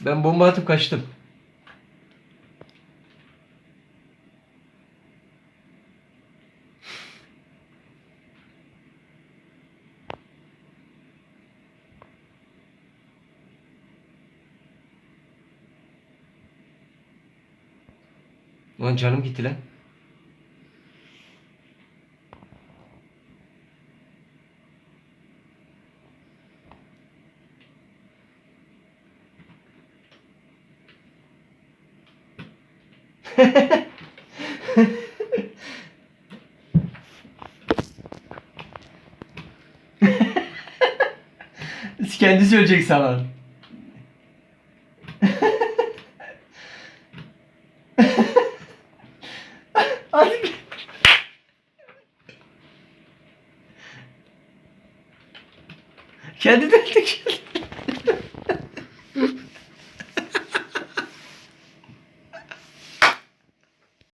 Ben bomba atıp kaçtım. Lan canım gitti lan. Kendisi ölecek sana. Kendi de.